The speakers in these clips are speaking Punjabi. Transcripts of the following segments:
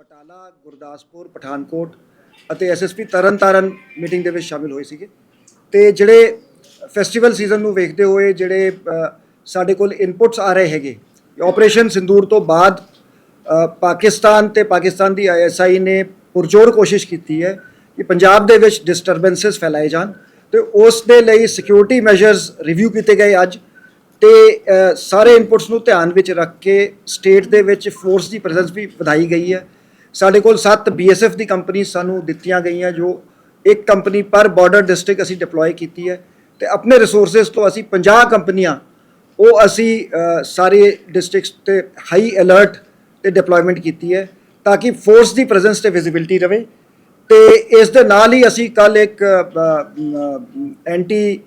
ਪਟਾਲਾ, ਗੁਰਦਾਸਪੁਰ, ਪਠਾਨਕੋਟ ਅਤੇ ਐਸਐਸਪੀ ਤਰਨਤਾਰਨ ਮੀਟਿੰਗ ਦੇ ਵਿੱਚ ਸ਼ਾਮਿਲ ਹੋਏ ਸੀਗੇ। ਤੇ ਜਿਹੜੇ ਫੈਸਟੀਵਲ ਸੀਜ਼ਨ ਨੂੰ ਵੇਖਦੇ ਹੋਏ ਜਿਹੜੇ ਸਾਡੇ ਕੋਲ ਇਨਪੁਟਸ ਆ ਰਹੇ ਹੈਗੇ ਆਪਰੇਸ਼ਨ ਸਿੰਦੂਰ ਤੋਂ ਬਾਅਦ ਪਾਕਿਸਤਾਨ ਤੇ ਪਾਕਿਸਤਾਨ ਦੀ ਆਈਐਸਆਈ ਨੇ ਪੁਰਜੋਰ ਕੋਸ਼ਿਸ਼ ਕੀਤੀ ਹੈ ਕਿ ਪੰਜਾਬ ਦੇ ਵਿੱਚ ਡਿਸਟਰਬੈਂਸਸ ਫੈਲਾਏ ਜਾਣ ਤੇ ਉਸ ਦੇ ਲਈ ਸਿਕਿਉਰਿਟੀ ਮੈਜਰਸ ਰਿਵਿਊ ਕੀਤੇ ਗਏ ਅੱਜ ਤੇ ਸਾਰੇ ਇਨਪੁਟਸ ਨੂੰ ਧਿਆਨ ਵਿੱਚ ਰੱਖ ਕੇ ਸਟੇਟ ਦੇ ਵਿੱਚ ਫੋਰਸ ਦੀ ਪ੍ਰੈਜ਼ੈਂਸ ਵੀ ਵਧਾਈ ਗਈ ਹੈ। ਸਾਡੇ ਕੋਲ 7 ਬੀਐਸਐਫ ਦੀ ਕੰਪਨੀ ਸਾਨੂੰ ਦਿੱਤੀਆਂ ਗਈਆਂ ਜੋ ਇੱਕ ਕੰਪਨੀ ਪਰ ਬਾਰਡਰ ਡਿਸਟ੍ਰਿਕਟ ਅਸੀਂ ਡਿਪਲੋਏ ਕੀਤੀ ਹੈ ਤੇ ਆਪਣੇ ਰਿਸੋਰਸਸ ਤੋਂ ਅਸੀਂ 50 ਕੰਪਨੀਆਂ ਉਹ ਅਸੀਂ ਸਾਰੇ ਡਿਸਟ੍ਰਿਕਟਸ ਤੇ ਹਾਈ ਅਲਰਟ ਤੇ ਡਿਪਲੋਇਮੈਂਟ ਕੀਤੀ ਹੈ ਤਾਂ ਕਿ ਫੋਰਸ ਦੀ ਪ੍ਰੈਜ਼ੈਂਸ ਤੇ ਵਿਜ਼ਿਬਿਲਟੀ ਰਵੇ ਤੇ ਇਸ ਦੇ ਨਾਲ ਹੀ ਅਸੀਂ ਕੱਲ ਇੱਕ anti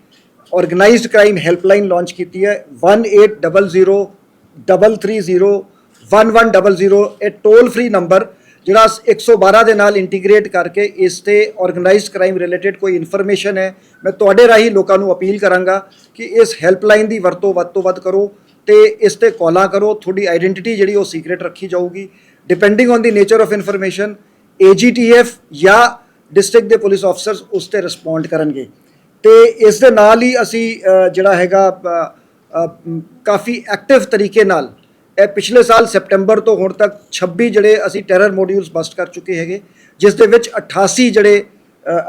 organized crime helpline launch ਕੀਤੀ ਹੈ 1800 330 1100 ਇਹ ਟੋਲ ਫ੍ਰੀ ਨੰਬਰ ਜਿਹੜਾ 112 ਦੇ ਨਾਲ ਇੰਟੀਗ੍ਰੇਟ ਕਰਕੇ ਇਸ ਤੇ ਆਰਗੇਨਾਈਜ਼ਡ ਕ੍ਰਾਈਮ ਰਿਲੇਟਡ ਕੋਈ ਇਨਫੋਰਮੇਸ਼ਨ ਹੈ, ਮੈਂ ਤੁਹਾਡੇ ਰਾਹੀਂ ਲੋਕਾਂ ਨੂੰ ਅਪੀਲ ਕਰਾਂਗਾ ਕਿ ਇਸ ਹੈਲਪਲਾਈਨ ਦੀ ਵਰਤੋਂ ਵੱਧ ਤੋਂ ਵੱਧ ਕਰੋ ਤੇ ਇਸ ਤੇ ਕਾਲਾਂ ਕਰੋ, ਤੁਹਾਡੀ ਆਇਡੈਂਟੀਟੀ ਜਿਹੜੀ ਉਹ ਸੀਕ੍ਰੀਟ ਰੱਖੀ ਜਾਊਗੀ। Depending on the nature of information AGTF ਜਾਂ ਡਿਸਟ੍ਰਿਕਟ ਦੇ ਪੁਲਿਸ ਆਫਸਰਸ ਉਸ ਤੇ ਰਿਸਪੌਂਡ ਕਰਨਗੇ। ਤੇ ਇਸ ਦੇ ਨਾਲ ਹੀ ਅਸੀਂ ਜਿਹੜਾ ਹੈਗਾ ਕਾਫੀ ਐਕਟਿਵ ਤਰੀਕੇ ਨਾਲ ਇਹ ਪਿਛਲੇ ਸਾਲ ਸੈਪਟੈਂਬਰ ਤੋਂ ਹੁਣ ਤੱਕ 26 ਜਿਹੜੇ ਅਸੀਂ ਟੈਰਰ ਮੋਡਿਊਲਸ ਬਸਟ ਕਰ ਚੁੱਕੇ ਹੈਗੇ, ਜਿਸ ਦੇ ਵਿੱਚ 88 ਜਿਹੜੇ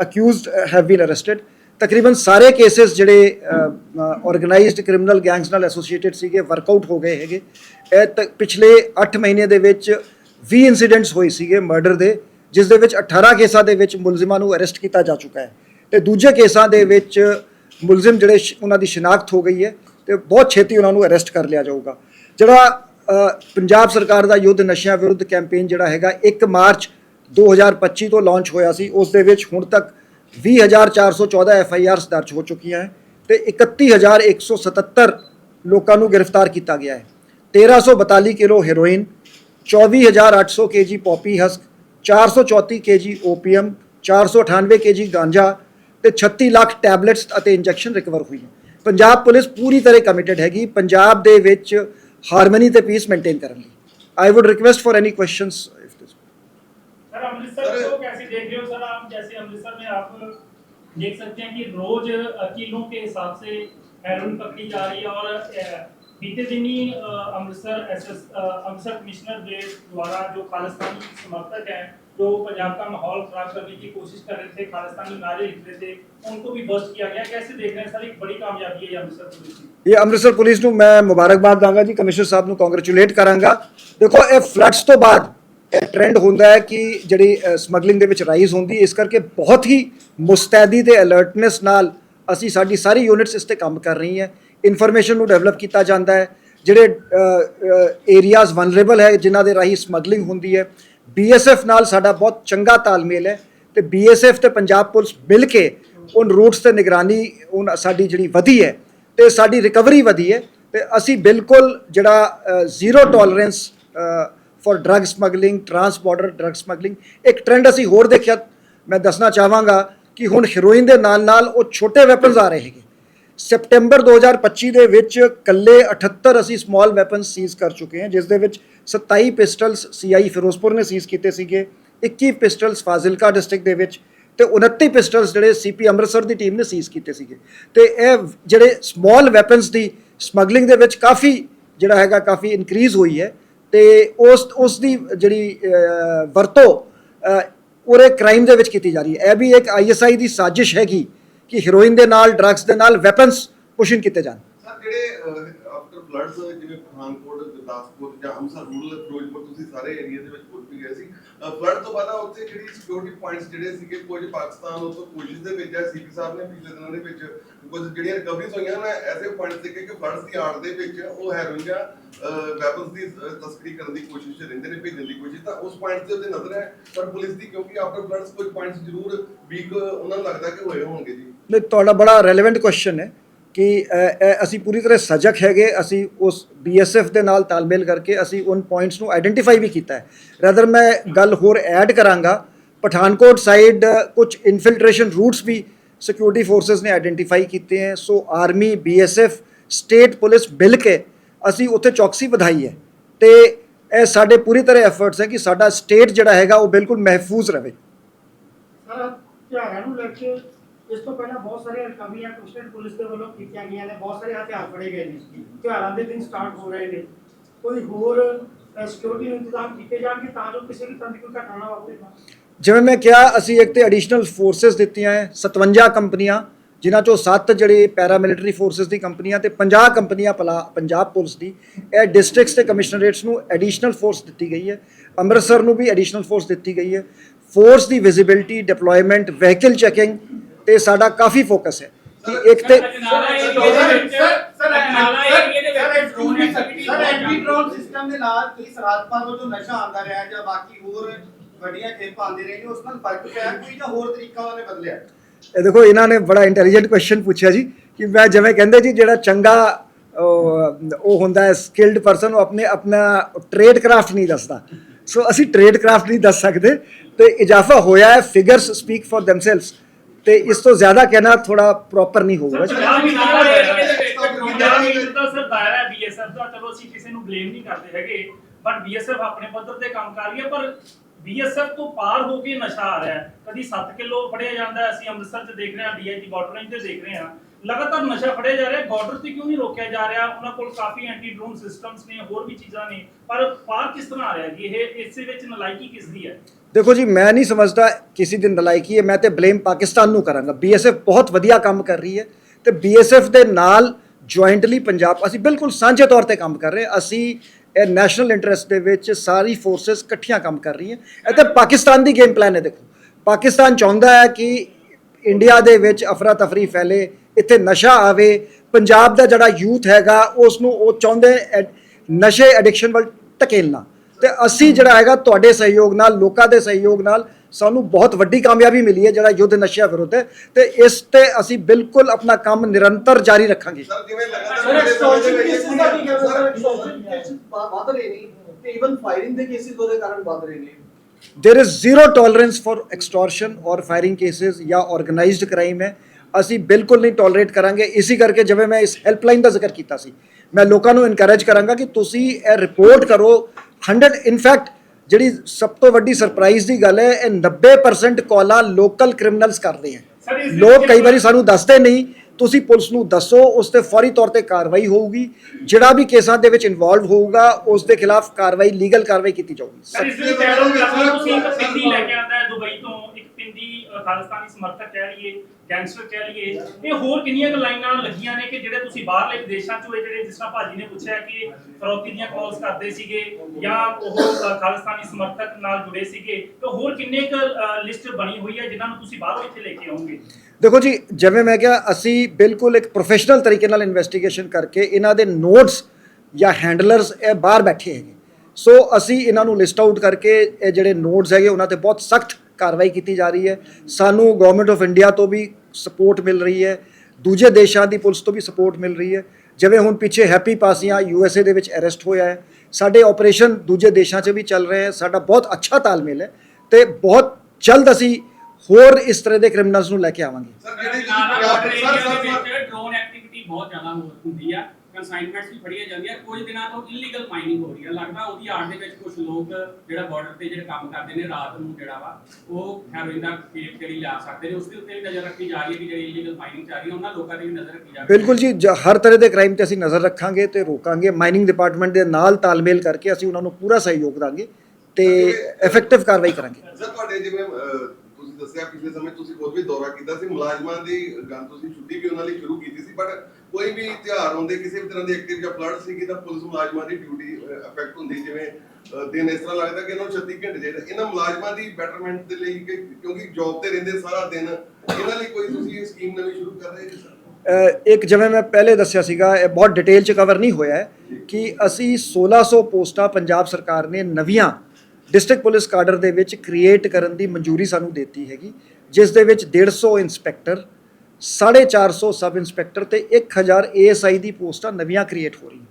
ਅਕਿਊਜ਼ਡ ਹੈਵ ਬੀਨ ਅਰੈਸਟਡ ਤਕਰੀਬਨ ਸਾਰੇ ਕੇसेस ਜਿਹੜੇ ਆਰਗੇਨਾਈਜ਼ਡ ਕ੍ਰਿਮੀਨਲ ਗੈਂਗਸ ਨਾਲ ਐਸੋਸੀਏਟਡ ਸੀਗੇ ਵਰਕਆਊਟ ਹੋ ਗਏ ਹੈਗੇ। ਇਹ ਤੱਕ ਪਿਛਲੇ 8 ਮਹੀਨੇ ਦੇ ਵਿੱਚ 20 ਇਨਸੀਡੈਂਟਸ ਹੋਏ ਸੀਗੇ ਮਰਡਰ ਦੇ, ਜਿਸ ਦੇ ਵਿੱਚ 18 ਕੇਸਾਂ ਦੇ ਵਿੱਚ ਮੁਲਜ਼ਮਾਂ ਨੂੰ ਅਰੈਸਟ ਕੀਤਾ ਜਾ ਚੁੱਕਾ ਹੈ। ਤੇ ਦੂਜੇ ਕੇਸਾਂ ਦੇ ਵਿੱਚ ਮੁਲਜ਼ਮ ਜਿਹੜੇ ਸ਼- ਉਹਨਾਂ ਦੀ ਸ਼ਨਾਖਤ ਹੋ ਗਈ ਹੈ, ਤੇ ਬਹੁਤ ਛੇਤੀ ਉਹਨਾਂ ਨੂੰ ਅਰੈਸਟ ਕਰ ਲਿਆ ਜਾਊਗਾ। ਜਿਹੜਾ ਪੰਜਾਬ ਸਰਕਾਰ ਦਾ ਯੁੱਧ ਨਸ਼ਿਆਂ ਵਿਰੁੱਧ ਕੈਂਪੇਨ ਜਿਹੜਾ ਹੈਗਾ 1 ਮਾਰਚ 2025 ਤੋਂ ਲਾਂਚ ਹੋਇਆ ਸੀ। ਉਸ ਦੇ ਵਿੱਚ ਹੁਣ ਤੱਕ 20414 ਐਫ ਆਈ ਆਰਸ ਦਰਜ ਹੋ ਚੁੱਕੀਆਂ ਹੈ ਤੇ 31177 ਲੋਕਾਂ ਨੂੰ ਗ੍ਰਿਫਤਾਰ ਕੀਤਾ ਗਿਆ ਹੈ। 1342 kilo heroin 24800 KG poppy husk 434 KG opium 498 KG ganja ਤੇ 36 ਲੱਖ ਟੈਬਲੇਟਸ ਅਤੇ ਇੰਜੈਕਸ਼ਨ ਰਿਕਵਰ ਹੋਈ ਹੈ। ਪੰਜਾਬ ਪੁਲਿਸ ਪੂਰੀ ਤਰ੍ਹਾਂ ਕਮਿਟਡ ਹੈਗੀ। ਪੰਜਾਬ ਦੇ ਵਿੱਚ हारमनी ते पीस मेंटेन करने ली I would request for any question sir Amritsar को कैसे देख रहे हो? सर आप जैसे अमृतसर में आप देख सकते हैं कि रोज अकीलों के हिसाब से हेरोइन पकड़ी जा रही है और अमृतसर अमृतसर कमिश्नर द्वारा जो खालिस्तानी समर्थक हैं जो पंजाब का माहौल खराब करने की कोशिश कर रहे थे खालिस्तानी नारे लिख रहे थे उनको भी बस्ट किया गया कैसे देख रहे हैं सर एक बड़ी कामयाबी है ये अमृतसर पुलिस की ਇਹ ਅੰਮ੍ਰਿਤਸਰ ਪੁਲਿਸ ਨੂੰ ਮੈਂ ਮੁਬਾਰਕਬਾਦ ਦਾਂਗਾ ਜੀ ਕਮਿਸ਼ਨਰ ਸਾਹਿਬ ਨੂੰ ਕੰਗ੍ਰੈਚੁਲੇਟ ਕਰਾਂਗਾ ਦੇਖੋ ਇਹ ਫਲੱਡਸ ਤੋਂ ਬਾਅਦ ਇਹ ਟ੍ਰੈਂਡ ਹੁੰਦਾ ਹੈ ਕਿ ਜਿਹੜੀ ਸਮਗਲਿੰਗ ਦੇ ਵਿੱਚ ਰਾਈਜ਼ ਹੁੰਦੀ ਹੈ ਇਸ ਕਰਕੇ ਬਹੁਤ ਹੀ ਮੁਸਤੈਦੀ ਤੇ ਅਲਰਟਨੈਸ ਨਾਲ ਅਸੀਂ ਸਾਡੀ ਸਾਰੀ ਯੂਨਿਟਸ ਇਸ ਤੇ ਕੰਮ ਕਰ ਰਹੀ ਹੈ ਇਨਫੋਰਮੇਸ਼ਨ ਨੂੰ ਡਿਵੈਲਪ ਕੀਤਾ ਜਾਂਦਾ ਹੈ ਜਿਹੜੇ ਏਰੀਆਜ਼ ਵਨਰੇਬਲ ਹੈ ਜਿਨ੍ਹਾਂ ਦੇ ਰਾਹੀਂ ਸਮਗਲਿੰਗ ਹੁੰਦੀ ਹੈ ਬੀਐਸਐਫ ਨਾਲ ਸਾਡਾ ਬਹੁਤ ਚੰਗਾ ਤਾਲਮੇਲ ਹੈ ਤੇ ਬੀਐਸਐਫ ਤੇ ਪੰਜਾਬ ਪੁਲਿਸ ਮਿਲ ਕੇ ਉਨ ਰੂਟਸ ਤੇ ਨਿਗਰਾਨੀ ਉਨ ਸਾਡੀ ਜਿਹੜੀ ਵਧੀ ਹੈ ਤੇ ਸਾਡੀ ਰਿਕਵਰੀ ਵਧੀ ਹੈ ਤੇ ਅਸੀਂ ਬਿਲਕੁਲ ਜਿਹੜਾ zero tolerance for drug smuggling trans border drug smuggling ਇੱਕ ਟ੍ਰੈਂਡ ਅਸੀਂ ਹੋਰ ਦੇਖਿਆ। ਮੈਂ ਦੱਸਣਾ ਚਾਹਾਂਗਾ ਕਿ ਹੁਣ ਹੀਰੋਇਨ ਦੇ ਨਾਲ ਨਾਲ ਉਹ ਛੋਟੇ ਵੈਪਨਸ ਆ ਰਹੇ ਹੈਗੇ। ਸਪਟੈਂਬਰ 2025 ਦੇ ਵਿੱਚ ਕੱਲੇ 78 ਅਸੀਂ ਸਮਾਲ ਵੈਪਨਸ ਸੀਜ਼ ਕਰ ਚੁੱਕੇ ਹਾਂ ਜਿਸ ਦੇ ਵਿੱਚ 27 ਪਿਸਟਲਸ ਸੀਆਈ ਫਿਰੋਜ਼ਪੁਰ ਨੇ ਸੀਜ਼ ਕੀਤੇ ਸੀਗੇ 21 ਪਿਸਟਲਸ ਫਾਜ਼ਿਲਕਾ ਡਿਸਟ੍ਰਿਕਟ ਦੇ ਵਿੱਚ ਤੇ 29 ਪਿਸਟਲਸ ਜਿਹੜੇ ਸੀਪੀ ਅੰਮ੍ਰਿਤਸਰ ਦੀ ਟੀਮ ਨੇ ਸੀਜ਼ ਕੀਤੇ ਸੀਗੇ। ਤੇ ਇਹ ਜਿਹੜੇ ਸਮਾਲ ਵੈਪਨਸ ਦੀ ਸਮਗਲਿੰਗ ਦੇ ਵਿੱਚ ਕਾਫੀ ਜਿਹੜਾ ਹੈਗਾ ਕਾਫੀ ਇਨਕਰੀਜ਼ ਹੋਈ ਹੈ ਤੇ ਉਸ ਉਸ ਦੀ ਜਿਹੜੀ ਵਰਤੋਂ ਅਹ, ਕ੍ਰਾਈਮ ਦੇ ਵਿੱਚ ਕੀਤੀ ਜਾ ਰਹੀ ਹੈ। ਇਹ ਵੀ ਇੱਕ ਆਈਐਸਆਈ ਦੀ ਸਾਜ਼ਿਸ਼ ਹੈਗੀ ਕਿ ਹੈਰੋਇਨ ਦੇ ਨਾਲ ਡਰੱਗਸ ਦੇ ਨਾਲ ਵੈਪਨਸ ਪੁਸ਼ਨ ਕੀਤੇ ਜਾਣ। ਸਰ ਜਿਹੜੇ ਫਲੱਡਸ ਜਿਵੇਂ ਪਠਾਨਕੋਟ ਗੁਰਦਾਸਪੁਰ ਜਾਂ ਅੰਮ੍ਰਿਤਸਰ ਰੂਰਲ ਫਿਰੋਜ਼ਪੁਰ ਤੁਸੀਂ ਸਾਰੇ ਏਰੀਆ ਦੇ ਵਿੱਚ ਪੁੱਜ ਵੀ ਗਏ ਸੀ। ਫਲੱਡ ਤੋਂ ਬਾਅਦ ਉੱਥੇ ਜਿਹੜੀ ਸਿਕਿਉਰਿਟੀ ਪੁਆਇੰਟਸ ਜਿਹੜੇ ਸੀਗੇ ਕੁਝ ਪਾਕਿਸਤਾਨ ਉਸ ਤੋਂ ਕੋਸ਼ਿਸ਼ ਦੇ ਵਿੱਚ ਹੈ ਸੀਪੀ ਸਾਹਿਬ ਨੇ ਪਿਛਲੇ ਦਿਨਾਂ ਦੇ ਵਿੱਚ ਕੁਝ ਜਿਹੜੀਆਂ ਰਿਕਵਰੀਜ਼ ਹੋਈਆਂ ਨੇ ਐਸੇ ਪੁਆਇੰਟਸ ਦੇਖੇ ਕਿ ਫਲੱਡਸ ਦੀ ਆੜ ਦੇ ਵਿੱਚ ਉਹ ਹੈਰੋਇਨ ਜਾਂ ਵੈਪਨਸ ਦੀ ਅਹ, ਤਸਕਰੀ ਕਰਨ ਦੀ ਕੋਸ਼ਿਸ਼ 'ਚ ਰਹਿੰਦੇ ਨੇ ਭੇਜਣ ਦੀ ਕੋਸ਼ਿਸ਼ ਤਾਂ ਉਸ ਪੁਆਇੰਟ ਦੇ ਉੱਤੇ ਨਜ਼ਰ ਹੈ। ਪਰ ਪੁਲਿਸ ਦੀ ਕਿਉਂਕਿ ਆਫਟਰ ਫਲੱਡਸ ਕੁਝ ਪੁਆਇੰਟਸ ਜ਼ਰੂਰ ਵੀਕ ਉਹਨਾਂ ਨੂੰ ਲੱਗਦਾ ਕਿ ਹੋਏ ਹੋਣਗੇ ਜੀ। ਨਹੀਂ ਤੁਹਾਡਾ ਬੜਾ ਰੈਲੇਵੈਂਟ ਕੁਐਸਚਨ ਹੈ। ਕਿ ਅ, ਅਸੀਂ ਪੂਰੀ ਤਰ੍ਹਾਂ ਸਜਗ ਹੈਗੇ ਅਸੀਂ ਉਸ ਬੀਐਸਐਫ ਦੇ ਨਾਲ ਤਾਲਮੇਲ ਕਰਕੇ ਅਸੀਂ ਉਨ ਪੁਆਇੰਟਸ ਨੂੰ ਆਇਡੈਂਟੀਫਾਈ ਵੀ ਕੀਤਾ ਹੈ। ਰਦਰ ਮੈਂ ਗੱਲ ਹੋਰ ਐਡ ਕਰਾਂਗਾ ਪਠਾਨਕੋਟ ਸਾਈਡ ਕੁਝ ਇਨਫਿਲਟ੍ਰੇਸ਼ਨ ਰੂਟਸ ਵੀ ਸਿਕਿਉਰਿਟੀ ਫੋਰਸਸ ਨੇ ਆਇਡੈਂਟੀਫਾਈ ਕੀਤੇ ਹੈ। So army BSF state police ਮਿਲ ਕੇ ਅਸੀਂ ਉੱਥੇ ਚੌਕਸੀ ਵਧਾਈ ਹੈ। ਤੇ ਇਹ ਸਾਡੇ ਪੂਰੀ ਤਰ੍ਹਾਂ ਐਫਰਟਸ ਹੈ ਕਿ ਸਾਡਾ ਸਟੇਟ ਜਿਹੜਾ ਹੈਗਾ ਉਹ ਬਿਲਕੁਲ ਮਹਿਫੂਜ਼ ਰਹੇ। ਸਰ ਹਥਿਆਰਾਂ ਨੂੰ ਲੈ ਕੇ ਇਸ ਤੋਂ ਪਹਿਲਾਂ ਬਹੁਤ ਸਾਰੇ ਰਿਕਵਰੀਆਂ ਕਮਿਸ਼ਨਰ ਪੁਲਿਸ ਦੇ ਵੱਲੋਂ ਕੀਤੀਆਂ ਗਈਆਂ ਨੇ, ਬਹੁਤ ਸਾਰੇ ਹਥਿਆਰ ਫੜੇ ਗਏ ਨੇ ਹਥਿਆਰਾਂ ਦੇ ਦਿਨ ਸਟਾਰਟ ਹੋ ਰਹੇ ਨੇ। ਕੋਈ ਹੋਰ ਸਿਕਿਉਰਿਟੀ ਨੂੰ ਇੰਤਜ਼ਾਮ ਕੀਤੇ ਜਾਣਗੇ ਤਾਂ ਜੋ ਕਿਸੇ ਵੀ ਤਰ੍ਹਾਂ ਦੀ ਕੋਈ ਘਟਨਾ ਨਾ ਵਾਪਰੇ। ਜਿਵੇਂ ਮੈਂ ਕਿਹਾ, ਅਸੀਂ ਇੱਕ ਤੇ ਐਡੀਸ਼ਨਲ ਫੋਰਸਸ ਦਿੱਤੀਆਂ ਹੈ 57 ਕੰਪਨੀਆਂ, ਜਿਨ੍ਹਾਂ ਚੋਂ 7 ਜਿਹੜੇ ਪੈਰਾ ਮਿਲਟਰੀ ਫੋਰਸਸ ਦੀ ਕੰਪਨੀਆਂ ਤੇ 50 ਕੰਪਨੀਆਂ ਪਲਾ ਪੰਜਾਬ ਪੁਲਿਸ ਦੀ, ਇਹ ਡਿਸਟ੍ਰਿਕਟਸ ਤੇ ਕਮਿਸ਼ਨਰੇਟਸ ਨੂੰ ਐਡੀਸ਼ਨਲ ਫੋਰਸ ਦਿੱਤੀ ਗਈ ਹੈ। ਅੰਮ੍ਰਿਤਸਰ ਨੂੰ ਵੀ ਐਡੀਸ਼ਨਲ ਫੋਰਸ ਦਿੱਤੀ ਗਈ ਹੈ। ਫੋਰਸ ਦੀ ਵਿਜ਼ਿਬਿਲਟੀ ਡਿਪਲੋਇਮੈਂਟ ਵਹੀਕਲ ਚੈਕਿੰਗ ਤੇ ਸਾਡਾ ਕਾਫੀ ਫੋਕਸ ਹੈ। ਕਿ ਇੱਕ ਤੇ ਸਰ ਐਂਟੀ ਡਰੋਨ ਸਿਸਟਮ ਦੇ ਨਾਲ ਤੁਸੀਂ ਸਰਹੱਦ ਪਾਰ ਤੋਂ ਜੋ ਨਸ਼ਾ ਆਉਂਦਾ ਰਿਹਾ ਜਾਂ ਬਾਕੀ ਹੋਰ ਵੱਡੀਆਂ ਖੇਪਾਂ ਆਉਂਦੇ ਰਹੇ ਨੇ ਉਸ ਨਾਲ ਫ਼ਰਕ ਪਿਆ ਕੋਈ ਜਾਂ ਹੋਰ ਤਰੀਕਾ ਉਹਨੇ ਬਦਲਿਆ? ਇਹ ਦੇਖੋ ਇਹਨਾਂ ਨੇ ਬੜਾ ਇੰਟੈਲੀਜੈਂਟ ਕੁਐਸਚਨ ਪੁੱਛਿਆ ਜੀ ਕਿ ਮੈਂ ਜਿਵੇਂ ਕਹਿੰਦੇ ਜੀ ਜਿਹੜਾ ਚੰਗਾ ਉਹ ਹੁੰਦਾ ਹੈ ਸਕਿਲਡ ਪਰਸਨ ਉਹ ਆਪਣੇ ਆਪਣਾ ਟ੍ਰੇਡ ਕਰਾਫਟ ਨਹੀਂ ਦੱਸਦਾ। ਸੋ ਅਸੀਂ ਟ੍ਰੇਡ ਕਰਾਫਟ ਨਹੀਂ ਦੱਸ ਸਕਦੇ ਤੇ ਇਜਾਫਾ ਹੋਇਆ ਹੈ ਫਿਗਰਸ ਸਪੀਕ ਫॉर ਥੈਮਸੈਲਵਸ ਤੇ ਇਸ ਤੋਂ ਜ਼ਿਆਦਾ ਕਹਿਣਾ ਥੋੜਾ ਪ੍ਰੋਪਰ ਨਹੀਂ ਹੋਊਗਾ। ਜੀ ਪੰਜਾਬ ਵਿੱਚ ਪੰਜਾਬ ਵਿੱਚ ਤਾਂ ਸਰ ਦਾਇਰਾ ਹੈ ਬੀਐਸਐਫ ਦਾ ਚਲੋ ਅਸੀਂ ਕਿਸੇ ਨੂੰ ਬਲੇਮ ਨਹੀਂ ਕਰਦੇ ਹੈਗੇ ਬਟ ਬੀਐਸਐਫ ਆਪਣੇ ਪੱਧਰ ਤੇ ਕੰਮ ਕਰ ਰਹੀ ਹੈ ਪਰ ਬੀਐਸਐਫ ਤੋਂ ਪਾਰ ਹੋ ਕੇ ਨਸ਼ਾ ਆ ਰਿਹਾ ਕਦੀ 7 ਕਿਲੋ ਫੜਿਆ ਜਾਂਦਾ ਅਸੀਂ ਅੰਮ੍ਰਿਤਸਰ 'ਚ ਦੇਖ ਰਹੇ ਹਾਂ ਡੀਆਈਜੀ ਬਾਰਡਰ ਰੇਂਜ ਤੇ ਦੇਖ ਰਹੇ ਹਾਂ। ਲਗਾਤਾਰ ਨਸ਼ਾ ਫੜਿਆ ਜਾ ਰਿਹਾ ਬਾਰਡਰ ਤੇ ਕਿਉਂ ਨਹੀਂ ਰੋਕਿਆ ਜਾ ਰਿਹਾ? ਉਹਨਾਂ ਕੋਲ ਕਾਫੀ ਐਂਟੀ ਡਰੋਨ ਸਿਸਟਮਸ ਨੇ, ਹੋਰ ਵੀ ਚੀਜ਼ਾਂ ਨੇ। ਪਰ ਪਾਰ ਕਿਸ ਤਰ੍ਹਾਂ ਆ ਰਿਹਾ ਜੀ ਇਹ ਇਸ ਵਿੱਚ ਨਲਾਇਕੀ ਕਿਸ ਦੀ ਹੈ? ਦੇਖੋ ਜੀ, ਮੈਂ ਨਹੀਂ ਸਮਝਦਾ ਕਿਸੇ ਦਿਨ ਨਲਾਇਕੀ ਹੈ। ਮੈਂ ਤੇ ਬਲੇਮ ਪਾਕਿਸਤਾਨ ਨੂੰ ਕਰਾਂਗਾ। ਬੀਐਸਐਫ ਬਹੁਤ ਵਧੀਆ ਕੰਮ ਕਰ ਰਹੀ ਹੈ ਤੇ ਬੀਐਸਐਫ ਦੇ ਨਾਲ ਜੁਆਇੰਟਲੀ ਪੰਜਾਬ, ਅਸੀਂ ਬਿਲਕੁਲ ਸਾਂਝੇ ਤੌਰ ਤੇ ਕੰਮ ਕਰ ਰਹੇ ਅਸੀਂ ਇਹ ਨੈਸ਼ਨਲ ਇੰਟਰਸਟ ਦੇ ਵਿੱਚ ਸਾਰੀ ਫੋਰਸਸ ਇਕੱਠੀਆਂ ਕੰਮ ਕਰ ਰਹੀਆਂ। ਇਹ ਤੇ ਪਾਕਿਸਤਾਨ ਦੀ ਗੇਮ ਪਲਾਨ ਹੈ। ਦੇਖੋ, ਪਾਕਿਸਤਾਨ ਚਾਹੁੰਦਾ ਹੈ ਕਿ ਇੰਡੀਆ ਦੇ ਵਿੱਚ ਅਫਰਾ ਤਫਰੀ ਫੈਲੇ। ਇੱਥੇ ਨਸ਼ਾ ਆਵੇ ਪੰਜਾਬ ਦਾ ਜਿਹੜਾ ਯੂਥ ਹੈਗਾ ਉਸ ਨੂੰ ਉਹ ਚਾਹੁੰਦੇ ਐ- ਨਸ਼ੇ ਐਡਿਕਸ਼ਨ ਵੱਲ ਧਕੇਲਣਾ ਤੇ ਅਸੀਂ ਜਿਹੜਾ ਹੈਗਾ ਤੁਹਾਡੇ ਸਹਿਯੋਗ ਨਾਲ ਲੋਕਾਂ ਦੇ ਸਹਿਯੋਗ ਨਾਲ ਸਾਨੂੰ ਬਹੁਤ ਵੱਡੀ ਕਾਮਯਾਬੀ ਮਿਲੀ ਹੈ ਜਿਹੜਾ ਯੁੱਧ ਨਸ਼ਿਆਂ ਵਿਰੁੱਧ ਹੈ ਤੇ ਇਸ ਤੇ ਅਸੀਂ ਬਿਲਕੁਲ ਆਪਣਾ ਕੰਮ ਨਿਰੰਤਰ ਜਾਰੀ ਰੱਖਾਂਗੇ ਸਰ ਜਿਵੇਂ ਸਰ ਲਗਾਤਾਰ ਐਕਸਟੋਰਸ਼ਨ ਕੇਸਿਸ ਦਾ ਕੀ ਕਹਿਣਾ ਸਰ ਐਕਸਟੋਰਸ਼ਨ ਕੇਸਿਸ ਵੱਧ ਰਹੇ ਨੇ ਤੇ ਇਵਨ ਫਾਇਰਿੰਗ ਦੇ ਕੇਸਿਸ ਉਹਦੇ ਕਾਰਨ ਵੱਧ ਰਹੇ ਨੇ there is zero tolerance for extortion or firing cases ਜਾਂ organized crime ਹੈ ਅਸੀਂ ਬਿਲਕੁਲ ਨਹੀਂ ਟੋਲਰੇਟ ਕਰਾਂਗੇ। ਇਸੇ ਕਰਕੇ ਜਿਵੇਂ ਮੈਂ ਇਸ ਹੈਲਪਲਾਈਨ ਦਾ ਜ਼ਿਕਰ ਕੀਤਾ ਸੀ ਮੈਂ ਲੋਕਾਂ ਨੂੰ ਇਨਕਰੇਜ ਕਰਾਂਗਾ ਕਿ ਤੁਸੀਂ ਇਹ ਰਿਪੋਰਟ ਕਰੋ। 100 ਇਨਫੈਕਟ ਜਿਹੜੀ ਸਭ ਤੋਂ ਵੱਡੀ ਸਰਪ੍ਰਾਈਜ਼ ਦੀ ਗੱਲ ਹੈ ਇਹ 90% ਕਾਲਾਂ ਲੋਕਲ ਕ੍ਰਿਮੀਨਲਸ ਕਰਦੇ ਦੇ ਲੋਕ ਕਈ ਵਾਰੀ ਸਾਨੂੰ ਦੱਸਦੇ ਨਹੀਂ ਤੁਸੀਂ ਪੁਲਿਸ ਨੂੰ ਦੱਸੋ ਉਸ ਤੇ ਫੌਰੀ ਤੌਰ ਤੇ ਕਾਰਵਾਈ ਹੋਊਗੀ। ਜਿਹੜਾ ਵੀ ਕੇਸਾਂ ਦੇ ਵਿੱਚ ਇਨਵੋਲਵ ਹੋਊਗਾ ਉਸ ਦੇ ਖਿਲਾਫ ਕਾਰਵਾਈ ਲੀਗਲ ਕਾਰਵਾਈ ਕੀਤੀ ਜਾਊਗੀ। ਸਰ ਇਸ ਵਿੱਚ ਕਹਿ ਲਓ ਕਿ ਅਸਲ ਤੁਸੀਂ ਇੱਕ ਪਿੰਡੀ ਲੈ ਕੇ ਆਂਦਾ ਹੈ ਦੁਬਈ ਤੋਂ। ਇੱਕ ਪਿੰਡੀ ਅ, ਖਾਲਿਸਤਾਨੀ ਸਮਰਥਕ ਕਹਿ ਲਈਏ ਗੈਂਗਸਟਰ ਕਹਿ ਲਈਏ, ਇਹ ਹੋਰ ਕਿੰਨੀਆਂ ਕੁ ਲਾਈਨਾਂ ਲੱਗੀਆਂ ਨੇ ਕਿ ਜਿਹੜੇ ਤੁਸੀਂ ਬਾਹਰਲੇ ਵਿਦੇਸ਼ਾਂ ਚੋਂ ਇਹ ਜਿਹੜੇ ਜਿਸ ਤਰ੍ਹਾਂ ਭਾਜੀ ਨੇ ਪੁੱਛਿਆ ਕਿ ਫਰੌਤੀ ਦੀਆਂ ਕਾਲਸ ਕਰਦੇ ਸੀਗੇ ਜਾਂ ਉਹ ਖਾਲਿਸਤਾਨੀ ਸਮਰਥਕ ਨਾਲ ਜੁੜੇ ਸੀਗੇ, ਤੇ ਹੋਰ ਕਿੰਨੇ ਕੁ ਲਿਸਟ ਬਣੀ ਹੋਈ ਹੈ ਜਿਨ੍ਹਾਂ ਨੂੰ ਤੁਸੀਂ ਬਾਹਰੋਂ ਇੱਥੇ ਲੈ ਕੇ ਆਉਂਗੇ ਦੇਖੋ ਜੀ, ਜਿਵੇਂ ਮੈਂ ਕਿਹਾ, ਅਸੀਂ ਬਿਲਕੁਲ ਇੱਕ ਪ੍ਰੋਫੈਸ਼ਨਲ ਤਰੀਕੇ ਨਾਲ ਇਨਵੈਸਟੀਗੇਸ਼ਨ ਕਰਕੇ ਇਹਨਾਂ ਦੇ ਨੋਟਸ ਜਾਂ ਹੈਂਡਲਰਸ ਇਹ ਬਾਹਰ ਬੈਠੇ ਹੈਗੇ। ਸੋ ਅਸੀਂ ਇਹਨਾਂ ਨੂੰ ਲਿਸਟ ਆਊਟ ਕਰਕੇ ਇਹ ਜਿਹੜੇ ਨੋਟਸ ਹੈਗੇ, ਉਹਨਾਂ ਤੇ ਬਹੁਤ ਸਖਤ ਕਾਰਵਾਈ ਕੀਤੀ ਜਾ ਰਹੀ ਹੈ। ਸਾਨੂੰ ਗਵਰਨਮੈਂਟ ਆਫ ਇੰਡੀਆ ਤੋਂ ਵੀ ਸਪੋਰਟ ਮਿਲ ਰਹੀ ਹੈ। ਦੂਜੇ ਦੇਸ਼ਾਂ ਦੀ ਪੁਲਿਸ ਤੋਂ ਵੀ ਸਪੋਰਟ ਮਿਲ ਰਹੀ ਹੈ। ਜਿਵੇਂ ਹੁਣ ਪਿੱਛੇ ਹੈਪੀ ਪਾਸੀਆਂ ਯੂਐਸਏ ਦੇ ਵਿੱਚ ਅਰੈਸਟ ਹੋਇਆ ਹੈ। ਸਾਡੇ ਆਪਰੇਸ਼ਨ ਦੂਜੇ ਦੇਸ਼ਾਂ 'ਚ ਵੀ ਚੱਲ ਰਹੇ ਹੈ। ਸਾਡਾ ਬਹੁਤ ਅੱਛਾ ਤਾਲਮੇਲ ਹੈ ਤੇ ਬਹੁਤ ਜਲਦ ਅਸੀਂ ਹੋਰ ਇਸ ਤਰ੍ਹਾਂ ਦੇ ਕ੍ਰਿਮੀਨਲਸ ਨੂੰ ਲੈ ਕੇ ਆਵਾਂਗੇ। ਸਰ ਜਿਹੜੇ Punjab sir sir drone activity ਬਹੁਤ ਜ਼ਿਆਦਾ ਹੋ- ਹੁੰਦੀ ਆ। ਕਨਸਾਈਨਮੈਂਟਸ ਵੀ ਫੜੀਆਂ ਜਾਂਦੀਆਂ ਕੁਝ ਦਿਨਾਂ ਤੋਂ ਇਲੀਗਲ ਮਾਈਨਿੰਗ ਹੋ ਰਹੀ ਆ। ਲੱਗਦਾ ਉਹਦੀ ਆੜ ਦੇ ਵਿੱਚ ਕੁਝ ਲੋਕ ਜਿਹੜਾ ਬਾਰਡਰ ਤੇ ਜਿਹੜੇ ਕੰਮ ਕਰਦੇ ਨੇ ਰਾਤ ਨੂੰ ਜਿਹੜਾ ਵਾ ਉਹ ਹੈਰੋਇਨ ਦਾ ਖੇਤ ਜਿਹੜੀ ਲਿਆ ਸਕਦੇ ਨੇ। ਉਸ ਦੇ ਉੱਤੇ ਵੀ ਨਜ਼ਰ ਰੱਖੀ ਜਾ ਰਹੀ ਹੈ ਕਿ ਜਿਹੜੀ ਇਲੀਗਲ ਮਾਈਨਿੰਗ ਚੱਲ ਰਹੀ ਹੈ ਉਹਨਾਂ ਲੋਕਾਂ ਤੇ ਵੀ ਨਜ਼ਰ ਰੱਖੀ ਜਾਵੇ ਬਿਲਕੁਲ ਜੀ ਹਰ ਤਰ੍ਹਾਂ ਦੇ ਕ੍ਰਾਈਮ ਤੇ ਅਸੀਂ ਨਜ਼ਰ ਰੱਖਾਂਗੇ ਤੇ ਰੋਕਾਂਗੇ। ਮਾਈਨਿੰਗ ਡਿਪਾਰਟਮੈਂਟ ਦੇ ਨਾਲ ਤਾਲਮੇਲ ਕਰਕੇ ਅਸੀਂ ਉਹਨਾਂ ਨੂੰ ਪੂਰਾ ਸਹਿਯੋਗ ਦਾਂਗੇ ਤੇ ਇਫੈਕਟਿਵ ਕਾਰਵਾਈ ਕਰਾਂਗੇ। ਸਰ ਤੁਹਾਡੇ ਜਿਵੇਂ ਤੁਸੀਂ ਦੱਸਿਆ, ਪਿਛਲੇ ਸਮੇਂ ਤੁਸੀਂ ਖੁਦ ਵੀ ਦੌਰਾ ਕੀਤਾ ਸੀ। ਮੁਲਾਜ਼ਮਾਂ ਦੀ ਗੱਲ ਤੁਸੀਂ ਛੁੱਟੀ ਵੀ ਉਹਨਾਂ ਲਈ ਸ਼ੁਰੂ ਕੀਤੀ ਸੀ ਬਟ ਕੋਈ ਵੀ ਤਿਉਹਾਰ ਹੁੰਦੇ, ਕਿਸੇ ਵੀ ਤਰ੍ਹਾਂ ਦੀ ਐਕਟਿਵ ਜਾਂ ਫਲੱਡ ਸੀਗੀ ਤਾਂ ਪੁਲਿਸ ਮੁਲਾਜ਼ਮਾਂ ਦੀ ਡਿਊਟੀ ਅਫੈਕਟ ਹੁੰਦੀ। ਜਿਵੇਂ ਦਿਨ ਇਸ ਤਰ੍ਹਾਂ ਲੱਗਦਾ ਕਿ ਇਹਨਾਂ ਨੂੰ 36 ਘੰਟੇ ਚਾਹੀਦਾ। ਇਹਨਾਂ ਮੁਲਾਜ਼ਮਾਂ ਦੀ ਬੈਟਰਮੈਂਟ ਦੇ ਲਈ ਕਿਉਂਕਿ ਜੌਬ ਤੇ ਰਹਿੰਦੇ ਸਾਰਾ ਦਿਨ, ਇਹਨਾਂ ਲਈ ਕੋਈ ਤੁਸੀਂ ਇਹ ਸਕੀਮ ਨਵੀਂ ਸ਼ੁਰੂ ਕਰ ਰਹੇ ਜੀ ਇੱਕ ਜਿਵੇਂ ਮੈਂ ਪਹਿਲੇ ਦੱਸਿਆ ਸੀਗਾ, ਇਹ ਬਹੁਤ ਡਿਟੇਲ ਚ ਕਵਰ ਨਹੀਂ ਹੋਇਆ ਕਿ ਅਸੀਂ 1600 ਪੋਸਟਾਂ ਪੰਜਾਬ ਸਰਕਾਰ ਨੇ ਨਵੀਆਂ ਡਿਸਟ੍ਰਿਕਟ ਪੁਲਿਸ ਕਾਡਰ ਦੇ ਵਿੱਚ ਕ੍ਰੀਏਟ ਕਰਨ ਦੀ ਮਨਜ਼ੂਰੀ ਸਾਨੂੰ ਦਿੱਤੀ ਹੈਗੀ, ਜਿਸ ਦੇ ਵਿੱਚ 150 ਇੰਸਪੈਕਟਰ 450 ਸਬ ਇੰਸਪੈਕਟਰ ਤੇ 1000 ਏਐਸਆਈ ਦੀ ਪੋਸਟਾਂ ਨਵੀਆਂ ਕ੍ਰੀਏਟ ਹੋ ਰਹੀਆਂ।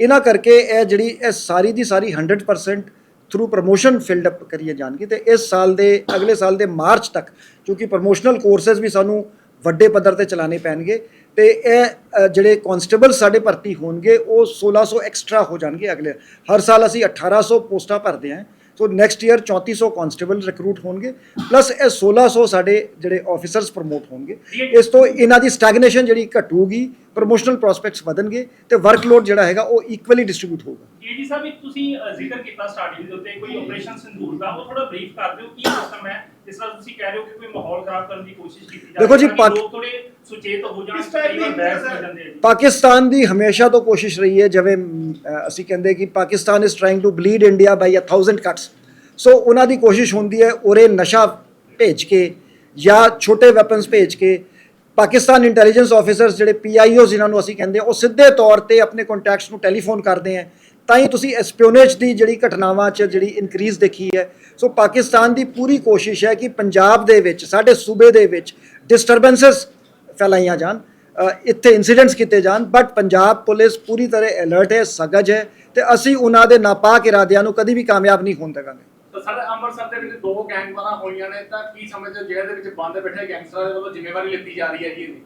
ਇਹਨਾਂ ਕਰਕੇ ਇਹ ਜਿਹੜੀ, ਇਹ ਸਾਰੀ ਦੀ ਸਾਰੀ 100% ਥਰੂ ਪ੍ਰੋਮੋਸ਼ਨ ਫਿਲਡ ਅਪ ਕਰੀਏ ਜਾਣਗੇ ਤੇ ਇਸ ਸਾਲ ਦੇ, ਅਗਲੇ ਸਾਲ ਦੇ ਮਾਰਚ ਤੱਕ, ਕਿਉਂਕਿ ਪ੍ਰੋਮੋਸ਼ਨਲ ਕੋਰਸਸ ਵੀ ਸਾਨੂੰ ਵੱਡੇ ਪੱਧਰ ਤੇ ਚਲਾਣੇ ਪੈਣਗੇ ਤੇ ਇਹ ਜਿਹੜੇ ਕਨਸਟੇਬਲ ਸਾਡੇ ਭਰਤੀ ਹੋਣਗੇ, ਉਹ 1600 ਐਕਸਟਰਾ ਹੋ ਜਾਣਗੇ ਅਗਲੇ, ਹਰ ਸਾਲ ਅਸੀਂ 1800 ਪੋਸਟਾਂ ਭਰਦੇ ਹਾਂ। So next year 3400 constable recruit ਹੋਣਗੇ ਪਲੱਸ ਇਹ 1600 ਸਾਡੇ ਜਿਹੜੇ ਆਫੀਸਰਸ ਪ੍ਰਮੋਟ ਹੋਣਗੇ। ਇਸ ਤੋਂ ਇਹਨਾਂ ਦੀ ਸਟੈਗਨੇਸ਼ਨ ਜਿਹੜੀ ਘਟੂਗੀ ਪ੍ਰੋਮੋਸ਼ਨਲ ਪ੍ਰੋਸਪੈਕਟਸ ਵਧਣਗੇ ਤੇ ਵਰਕਲੋਡ ਜਿਹੜਾ ਹੈਗਾ ਉਹ ਇਕੁਅਲੀ ਡਿਸਟ੍ਰੀਬਿਊਟ ਹੋਊਗਾ। ਏਡੀ ਸਾਹਿਬ ਇੱਕ ਤੁਸੀਂ ਜ਼ਿਕਰ ਕੀਤਾ ਸਟਾਰਟਿੰਗ ਦੇ ਉੱਤੇ ਕੋਈ ਆਪਰੇਸ਼ਨ ਸੰਦੂਰ ਦਾ ਉਹ ਥੋੜਾ ਬਰੀਫ ਕਰ ਦਿਓ ਕੀ ਸਿਸਟਮ ਹੈ? ਜਿਸ ਤਰ੍ਹਾਂ ਤੁਸੀਂ ਕਹਿ ਰਹੇ ਹੋ ਕਿ ਕੋਈ ਮਾਹੌਲ ਖਰਾਬ ਕਰਨ ਦੀ ਕੋਸ਼ਿਸ਼ ਕੀਤੀ ਜਾ ਜੀ, ਕਿ ਪਾਕ- ਲੋਕ ਥੋੜੇ ਸੁਚੇਤ ਹੋ ਜਾਣ ਕਈ ਵਾਰ ਸਰ? ਹੋ ਜਾਂਦੇ ਆ ਜੀ। ਪਾਕਿਸਤਾਨ ਦੀ ਹਮੇਸ਼ਾ ਤੋਂ ਕੋਸ਼ਿਸ਼ ਰਹੀ ਹੈ ਜਿਵੇਂ ਅਸੀਂ ਕਹਿੰਦੇ ਕਿ Pakistan is trying to bleed India by a 1000 cuts so ਉਹਨਾਂ ਦੀ ਕੋਸ਼ਿਸ਼ ਹੁੰਦੀ ਹੈ ਉਰੇ ਨਸ਼ਾ ਭੇਜ ਕੇ ਜਾਂ ਛੋਟੇ ਵੈਪਨਸ ਭੇਜ ਕੇ ਪਾਕਿਸਤਾਨ ਇੰਟੈਲੀਜੈਂਸ ਆਫੀਸਰਸ ਜਿਹੜੇ ਪੀਆਈਓ ਜਿਨ੍ਹਾਂ ਨੂੰ ਅਸੀਂ ਕਹਿੰਦੇ ਉਹ ਸਿੱਧੇ ਤੌਰ ਤੇ ਆਪਣੇ ਕੰਟੈਕਟਸ ਨੂੰ ਟੈਲੀਫੋਨ ਕਰਦੇ ਹੈ। ਤਾਂ ਹੀ ਤੁਸੀਂ ਐਸਪਿਓਨੇਜ ਦੀ ਜਿਹੜੀ ਘਟਨਾਵਾਂ 'ਚ ਜਿਹੜੀ ਇਨਕਰੀਜ਼ ਦੇਖੀ ਹੈ। ਸੋ ਪਾਕਿਸਤਾਨ ਦੀ ਪੂਰੀ ਕੋਸ਼ਿਸ਼ ਹੈ ਕਿ ਪੰਜਾਬ ਦੇ ਵਿੱਚ, ਸਾਡੇ ਸੂਬੇ ਦੇ ਵਿੱਚ ਡਿਸਟਰਬੈਂਸਸ ਫੈਲਾਈਆਂ ਜਾਣ ਇੱਥੇ ਇਨਸੀਡੈਂਟਸ ਕੀਤੇ ਜਾਣ ਬਟ ਪੰਜਾਬ ਪੁਲਿਸ ਪੂਰੀ ਤਰ੍ਹਾਂ ਅਲਰਟ ਹੈ, ਸਗਜ ਹੈ ਤੇ ਅਸੀਂ ਉਹਨਾਂ ਦੇ ਨਾਪਾਕ ਇਰਾਦਿਆਂ ਨੂੰ ਕਦੀ ਵੀ ਕਾਮਯਾਬ ਨਹੀਂ ਹੋਣ ਦੇਵਾਂਗੇ। ਤਾਂ ਸਰ ਅੰਮ੍ਰਿਤਸਰ ਦੇ ਵਿੱਚ ਦੋ ਗੈਂਗਵਾਰਾਂ ਹੋਈਆਂ ਨੇ ਤਾਂ ਕੀ ਸਮਝਦੇ ਜੇਲ੍ਹ ਦੇ ਵਿੱਚ ਬੰਦ ਬੈਠੇ ਗੈਂਗਸਟਰਾਂ ਦੇ ਵੱਲੋਂ ਜ਼ਿੰਮੇਵਾਰੀ ਲਿੱਤੀ ਜਾ ਰਹੀ ਹੈ ਜੀ ਇਹਦੀ?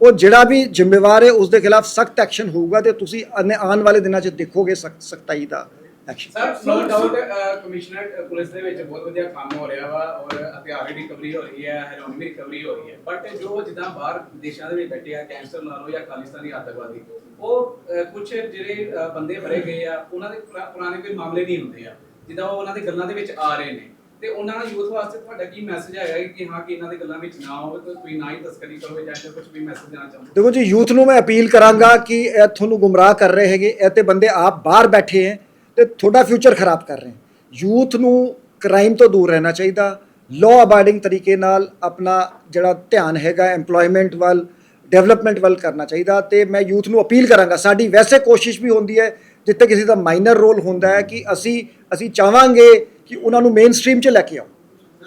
ਉਹ ਜਿਹੜਾ ਵੀ ਜ਼ਿੰਮੇਵਾਰ ਹੈ ਉਸ ਦੇ ਖਿਲਾਫ ਸਖਤ ਐਕਸ਼ਨ ਹੋਊਗਾ ਤੇ ਤੁਸੀਂ ਆਨੇ- ਆਉਣ ਵਾਲੇ ਦਿਨਾਂ 'ਚ ਦੇਖੋਗੇ ਸਖਤ ਸਖਤਾਈ ਦਾ action. Sir no doubt commissioner police ਦੇ ਵਿੱਚ ਬਹੁਤ ਵਧੀਆ ਕੰਮ ਹੋ ਰਿਹਾ ਵਾ ਔਰ ਹਥਿਆਰ ਦੀ ਰਿਕਵਰੀ ਹੋ ਰਹੀ ਹੈ ਹੈਰੋਇਨ ਦੀ ਰਿਕਵਰੀ ਹੋ ਰਹੀ ਹੈ। ਬਟ ਜੋ ਜਿੱਦਾਂ ਬਾਹਰ ਵਿਦੇਸ਼ਾਂ ਦੇ ਵਿੱਚ ਬੈਠੇ ਆ ਕੈਂਸਰ ਲਾ ਲਓ ਜਾਂ ਖਾਲਿਸਤਾਨੀ ਆਤੰਕਵਾਦੀ ਉਹ ਕੁਝ ਜਿਹੜੇ ਬੰਦੇ ਫੜੇ ਗਏ ਆ ਉਹਨਾਂ ਦੇ ਪੁਰਾ- ਪੁਰਾਣੇ ਕੋਈ ਮਾਮਲੇ ਨਹੀਂ ਹੁੰਦੇ ਆ। ਜਿੱਦਾਂ ਉਹ ਉਹਨਾਂ ਦੀ ਗੱਲਾਂ ਦੇ ਵਿੱਚ ਆ ਰਹੇ ਨੇ। ਤੇ ਉਹਨਾਂ ਦਾ ਯੂਥ ਵਾਸਤੇ ਤੁਹਾਡਾ ਕੀ ਮੈਸੇਜ ਆਏਗਾ ਕਿ ਹਾਂ, ਕਿ ਇਹਨਾਂ ਦੀ ਗੱਲਾਂ ਵਿੱਚ ਨਾ ਹੋਵੇ ਤੇ ਕੋਈ ਨਾ ਹੀ ਤਸਕਰੀ ਕਰੋ ਜਾਂ ਕੁਝ ਵੀ ਮੈਸੇਜ ਦੇਣਾ ਚਾਹੁੰਦੇ ਦੇਖੋ ਜੀ ਯੂਥ ਨੂੰ ਮੈਂ ਅਪੀਲ ਕਰਾਂਗਾ ਕਿ ਇਹ ਤੁਹਾਨੂੰ ਗੁੰਮਰਾਹ ਕਰ ਰਹੇ ਹੈਗੇ। ਇਹ ਤੇ ਬੰਦੇ ਆਪ ਬਾਹਰ ਬੈਠੇ ਹੈ ਤੇ ਤੁਹਾਡਾ ਫਿਊਚਰ ਖਰਾਬ ਕਰ ਰਹੇ ਯੂਥ ਨੂੰ ਕ੍ਰਾਈਮ ਤੋਂ ਦੂਰ ਰਹਿਣਾ ਚਾਹੀਦਾ। ਲਾਅ ਅਬਾਈਡਿੰਗ ਤਰੀਕੇ ਨਾਲ ਆਪਣਾ ਜਿਹੜਾ ਧਿਆਨ ਹੈਗਾ, EMPLOYMENT ਵੱਲ ਡਿਵੈਲਪਮੈਂਟ ਵੱਲ ਕਰਨਾ ਚਾਹੀਦਾ ਤੇ ਮੈਂ ਯੂਥ ਨੂੰ ਅਪੀਲ ਕਰਾਂਗਾ। ਸਾਡੀ ਵੈਸੇ ਕੋਸ਼ਿਸ਼ ਵੀ ਹੁੰਦੀ ਹੈ ਜਿੱਥੇ ਕਿਸੇ ਦਾ ਮਾਈਨਰ ਰੋਲ ਹੁੰਦਾ ਹੈ ਕਿ ਅਸੀਂ ਅਸੀਂ ਚਾਹਾਂਗੇ ਕਿ ਉਹਨਾਂ ਨੂੰ ਮੇਨ ਸਟ੍ਰੀਮ 'ਚ ਲੈ ਕੇ ਆਓ।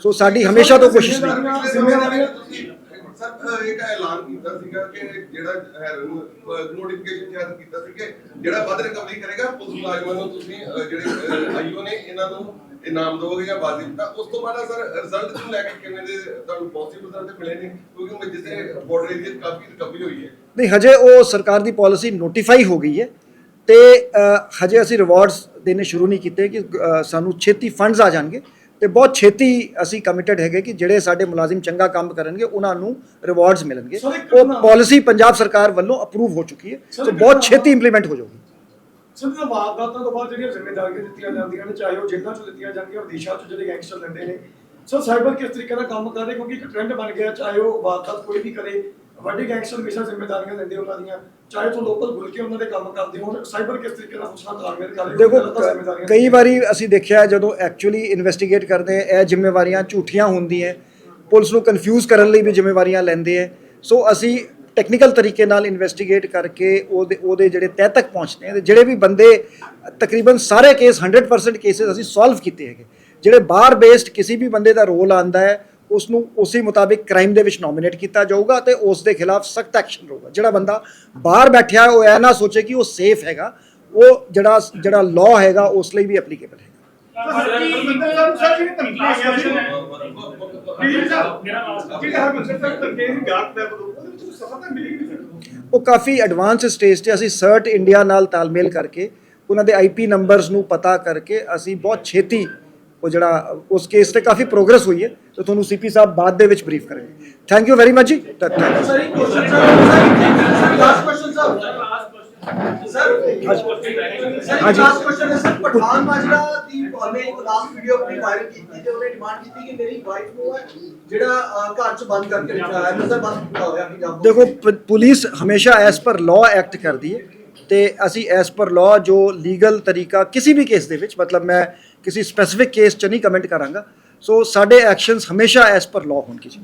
ਸੋ ਸਾਡੀ ਹਮੇਸ਼ਾ ਤੋਂ ਕੋਸ਼ਿਸ਼ ਰਹੀ ਸਰ ਇੱਕ ਐਲਾਨ ਕੀਤਾ ਸੀਗਾ ਕਿ ਜਿਹੜਾ ਨੋਟੀਫਿਕੇਸ਼ਨ ਜਾਰੀ ਕੀਤਾ ਸੀ ਕਿ ਜਿਹੜਾ ਵੱਧ ਰਿਕਵਰੀ ਕਰੇਗਾ ਪੁਲਿਸ ਮੁਲਾਜ਼ਮਾਂ ਨੂੰ ਤੁਸੀਂ ਜਿਹੜੇ ਆਈਓ ਨੇ ਇਹਨਾਂ ਨੂੰ ਇਨਾਮ ਦੋਗੇ ਜਾਂ ਵਾਜਿਬ ਤਾਂ ਉਸ ਤੋਂ ਬਾਅਦ ਸਰ ਰਿਜ਼ਲਟ ਨੂੰ ਲੈ ਕੇ ਕਿਵੇਂ ਦੇ ਤੁਹਾਨੂੰ ਪੋਜ਼ਿਟਿਵ ਰਿਜ਼ਲਟ ਮਿਲੇ ਨੇ? ਕਿਉਂਕਿ ਜਿਸੇ ਬਾਰਡਰ ਏਰੀਆ ਕਾਫੀ ਰਿਕਵਰੀ ਹੋਈ ਹੈ। ਨਹੀਂ ਹਜੇ ਉਹ ਸਰਕਾਰ ਦੀ ਪਾਲਿਸੀ ਨੋਟੀਫਾਈ ਹੋ ਗਈ ਹੈ। ਤੇ ਹਜੇ ਅਸੀਂ ਰਿਵਾਰਡਸ ਦੇਣੇ ਸ਼ੁਰੂ ਨਹੀਂ ਕੀਤੇ ਕਿ ਸਾਨੂੰ ਛੇਤੀ ਫੰਡਸ ਆ ਜਾਣਗੇ ਤੇ ਬਹੁਤ ਛੇਤੀ ਅਸੀਂ ਕਮਿਟਡ ਹੈਗੇ ਕਿ ਜਿਹੜੇ ਸਾਡੇ ਮੁਲਾਜ਼ਮ ਚੰਗਾ ਕੰਮ ਕਰਨਗੇ ਉਹਨਾਂ ਨੂੰ ਰਿਵਾਰਡਸ ਮਿਲਣਗੇ। ਉਹ ਪਾਲਿਸੀ ਪੰਜਾਬ ਸਰਕਾਰ ਵੱਲੋਂ ਅਪਰੂਵ ਹੋ ਚੁੱਕੀ ਹੈ ਸੋ ਬਹੁਤ ਛੇਤੀ ਇੰਪਲੀਮੈਂਟ ਹੋ ਜਾਊਗੀ। ਸਿੱਧਾ ਵਾਰਦਾਤਾਂ ਤੋਂ ਬਾਅਦ ਜਿਹੜੀਆਂ ਜ਼ਿੰਮੇਵਾਰੀਆਂ ਦਿੱਤੀਆਂ ਜਾਂਦੀਆਂ ਨੇ ਚਾਹੇ ਉਹ ਜੇਲ੍ਹਾਂ 'ਚ ਦਿੱਤੀਆਂ ਜਾਂਦੀਆਂ ਵਿਦੇਸ਼ਾਂ 'ਚ ਜਿਹੜੇ ਗੈਂਗਸਟਰ ਲੈਂਦੇ ਨੇ। ਸੋ ਸਾਈਬਰ ਕਿਸ ਤਰੀਕੇ ਦਾ ਕੰਮ ਕਰਦੇ ਕਿਉਂਕਿ ਇੱਕ ਟ੍ਰੈਂਡ ਬਣ ਗਿਆ ਚਾਹੇ ਉਹ ਵਾਰਦਾਤ ਕੋਈ ਵੀ ਕਰੇ ਵੱਡੇ ਗੈਂਗਸਟਰ ਹਮੇਸ਼ਾ ਜ਼ਿੰਮੇਵਾਰੀਆਂ ਲੈਂਦੇ ਉਹਨਾਂ ਦੀਆਂ ਚਾਹੇ ਤੋਂ ਲੋਕਲ ਭੁੱਲ ਕੇ ਉਹਨਾਂ ਦੇ ਕੰਮ ਕਰਦੇ ਹੋਣ ਸਾਈਬਰ ਕਿਸ ਤਰੀਕੇ ਨਾਲ ਉਸ ਨਾਲ ਤਾਲਮੇਲ ਕਰਦੇ ਦੇਖੋ ਕਈ ਵਾਰੀ ਅਸੀਂ ਦੇਖਿਆ ਜਦੋਂ ਐਕਚੁਅਲੀ ਇਨਵੈਸਟੀਗੇਟ ਕਰਦੇ ਆ ਇਹ ਜ਼ਿੰਮੇਵਾਰੀਆਂ ਝੂਠੀਆਂ ਹੁੰਦੀਆਂ ਪੁਲਿਸ ਨੂੰ ਕਨਫਿਊਜ਼ ਕਰਨ ਲਈ ਵੀ ਜ਼ਿੰਮੇਵਾਰੀਆਂ ਲੈਂਦੇ ਆ ਸੋ ਅਸੀਂ ਟੈਕਨੀਕਲ ਤਰੀਕੇ ਨਾਲ ਇਨਵੈਸਟੀਗੇਟ ਕਰਕੇ ਉਹਦੇ ਉਹਦੇ ਜਿਹੜੇ ਤਹਿ ਤੱਕ ਪਹੁੰਚਦੇ ਆ ਤੇ ਜਿਹੜੇ ਵੀ ਬੰਦੇ ਤਕਰੀਬਨ ਸਾਰੇ ਕੇਸ 100% ਕੇਸਿਸ ਅਸੀਂ ਸੋਲਵ ਕੀਤੇ ਹੈਗੇ। ਜਿਹੜੇ ਬਾਹਰ ਬੇਸਡ ਕਿਸੇ ਵੀ ਬੰਦੇ ਦਾ ਰੋਲ ਆਂਦਾ ਹੈ ਉਸ ਨੂੰ ਉਸੇ ਮੁਤਾਬਿਕ ਕ੍ਰਾਈਮ ਦੇ ਵਿੱਚ ਨੋਮੀਨੇਟ ਕੀਤਾ ਜਾਊਗਾ ਤੇ ਉਸ ਦੇ ਖਿਲਾਫ ਸਖਤ ਐਕਸ਼ਨ ਹੋਊਗਾ ਜਿਹੜਾ ਬੰਦਾ ਬਾਹਰ ਬੈਠਿਆ ਉਹ ਇਹ ਨਾ ਸੋਚੇ ਕਿ ਉਹ ਸੇਫ ਹੈਗਾ ਉਹ ਜਿਹੜਾ ਜਿਹੜਾ ਲਾਅ ਹੈਗਾ ਉਸ ਲਈ ਵੀ ਐਪਲੀਕੇਬਲ ਹੈ ਉਹ ਕਾਫੀ ਐਡਵਾਂਸ ਸਟੇਜ ਤੇ ਅਸੀਂ ਸਰਟ ਇੰਡੀਆ ਨਾਲ ਤਾਲਮੇਲ ਕਰਕੇ ਉਹਨਾਂ ਦੇ ਆਈਪੀ ਨੰਬਰਸ ਨੂੰ ਪਤਾ ਕਰਕੇ ਅਸੀਂ ਬਹੁਤ ਛੇਤੀ ਉਹ ਜਿਹੜਾ ਉਸ ਕੇਸ ਤੇ ਕਾਫੀ ਪ੍ਰੋਗਰੈਸ ਹੋਈ ਹੈ ਤੇ ਤੁਹਾਨੂੰ ਸੀਪੀ ਸਾਹਿਬ ਬਾਅਦ ਦੇ ਵਿੱਚ ਬਰੀਫ ਕਰਨਗੇ thank you very much ji Thank you. Sir ਇੱਕ question sir last question sir sir sir ਹਾਂਜੀ। ਲਾਸਟ ਕੁਐਸਚਨ ਹੈ ਸਰ ਪਠਾਨ ਮਾਜਰਾ ਦੀ ਉਹਨੇ ਇੱਕ ਲਾਸਟ ਵੀਡੀਓ ਆਪਣੀ ਵਾਇਰਲ ਕੀਤੀ ਤੇ ਉਹਨੇ ਡਿਮਾਂਡ ਕੀਤੀ ਕਿ ਮੇਰੀ ਵਾਈਫ ਨੂੰ ਹੈ ਜਿਹੜਾ ਅਹ, ਘਰ ਚ ਬੰਦ ਕਰਕੇ ਰੱਖਿਆ ਹੈ ਨਜ਼ਰ ਬੰਦ ਕੀਤਾ ਹੋਇਆ ਕਿ ਜਾਂ ਦੇਖੋ ਪੁਲਿਸ ਹਮੇਸ਼ਾ ਐਸ ਪਰ ਲਾਅ ਐਕਟ ਕਰਦੀ ਹੈ ਤੇ ਅਸੀਂ ਐਸ ਪਰ ਲਾਅ ਜੋ ਲੀਗਲ ਤਰੀਕਾ ਕਿਸੇ ਵੀ ਕੇਸ ਦੇ ਵਿੱਚ ਮਤਲਬ ਮੈਂ ਕਿਸੇ ਸਪੈਸੀਫਿਕ ਕੇਸ 'ਚ ਨਹੀਂ ਕਮੈਂਟ ਕਰਾਂਗਾ। ਸੋ ਸਾਡੇ ਐਕਸ਼ਨਸ ਹਮੇਸ਼ਾ ਐਸ ਪਰ ਲਾਅ ਹੋਣਗੇ ਜੀ।